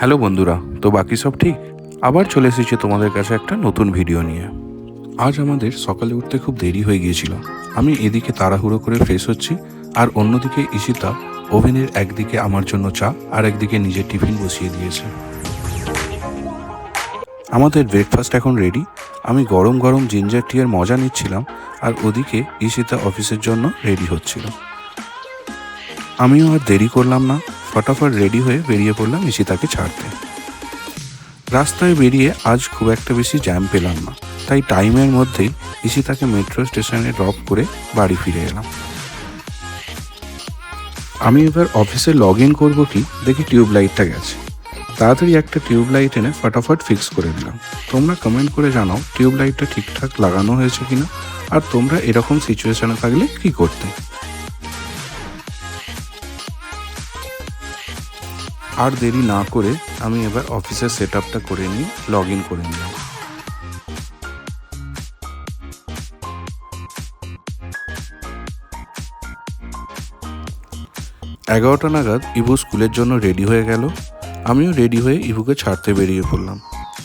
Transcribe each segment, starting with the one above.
Hello বন্ধুরা, তো বাকি সব ঠিক? আবার চলে এসেছি তোমাদের কাছে একটা নতুন ভিডিও নিয়ে। আজ আমাদের সকালে উঠতে খুব দেরি হয়ে গিয়েছিল। আমি এদিকে তাড়াহুড়ো করে ফ্রেশ হচ্ছি, আর অন্যদিকে ইশিতা ওভেনের একদিকে আমার জন্য চা, আর একদিকে নিজের টিফিন বসিয়ে দিয়েছে। আমাদের ব্রেকফাস্ট এখন রেডি আমি গরম গরম জিঞ্জার টিয়ের মজা নিচ্ছিলাম, আর ওদিকে ইশিতা অফিসের জন্য রেডি হচ্ছিল। আমিও আর দেরি করলাম না। ফটাফট রেডি হয়ে বেরিয়ে পড়লাম ঈশিতাকে ছাড়তে। রাস্তায় বেরিয়ে আজ খুব একটা বেশি জ্যাম পেলাম না। তাই টাইমের মধ্যেই ঈশিতাকে মেট্রো স্টেশনে ড্রপ করে বাড়ি ফিরে এলাম। আমি এবার অফিসে লগ ইন করব কি? দেখি টিউব লাইটটা গেছে। তাড়াতাড়ি একটা টিউব লাইট এনে ফটাফট ফিক্স করে দিলাম। তোমরা কমেন্ট করে জানাও টিউব লাইটটা ঠিকঠাক লাগানো হয়েছে কিনা। আর তোমরা এরকম সিচুয়েশনে থাকলে কি করতে? আর দেরি না করে আমি এবার অফিসের সেট আপটা করে নিয়ে লগ ইন করে নিলাম। এগারোটা নাগাদ ইভু স্কুলের জন্য রেডি হয়ে গেল। আমিও রেডি হয়ে ইভুকে ছাড়তে বেরিয়ে পড়লাম।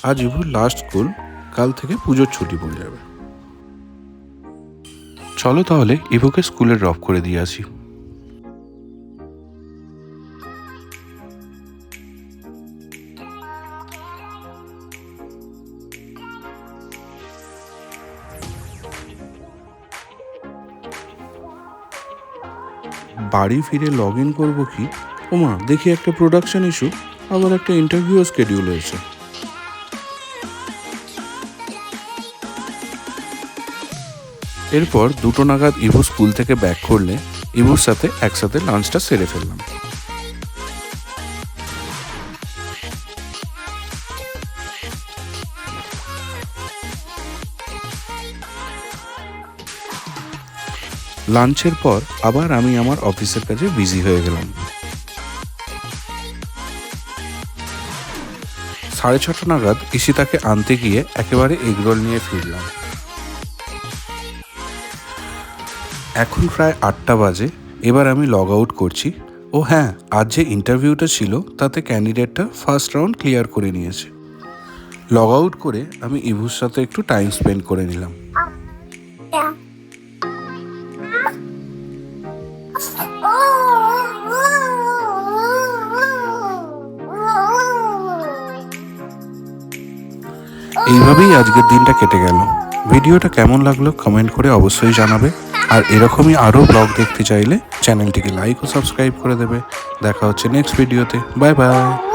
আজ ইভুর লাস্ট স্কুল কাল থেকে পুজোর ছুটি পড়ে যাবে। চলো তাহলে ইভুকে স্কুলে ড্রপ করে দিয়ে আসি। বাড়ি ফিরে লগ ইন করব কি? ওমা, দেখি একটা প্রোডাকশন ইস্যু আবার একটা ইন্টারভিউ স্কেডিউল হয়েছে। এরপর দুটো নাগাদ ইভু স্কুল থেকে ব্যাক করলে ইভুর সাথে একসাথে লাঞ্চটা সেরে ফেললাম। লাঞ্চের পর আবার আমি আমার অফিসের কাজে বিজি হয়ে গেলাম। সাড়ে ছটা নাগাদ ঈশিতাকে আনতে গিয়ে একেবারে এগরোল নিয়ে ফিরলাম। এখন প্রায় আটটা বাজে, এবার আমি লগ আউট করছি। ও হ্যাঁ আজ যে ইন্টারভিউটা ছিল, তাতে ক্যান্ডিডেটটা ফার্স্ট রাউন্ড ক্লিয়ার করে নিয়েছে। লগ আউট করে আমি ইভুর সাথে একটু টাইম স্পেন্ড করে নিলাম। এইভাবেই আজকের দিনটা কেটে গেল। ভিডিওটা কেমন লাগল কমেন্ট করে অবশ্যই জানাবে। আর এরকমই আরও ব্লগ দেখতে চাইলে চ্যানেলটিকে লাইক ও সাবস্ক্রাইব করে দেবে। দেখা হচ্ছে নেক্সট ভিডিওতে বাই বাই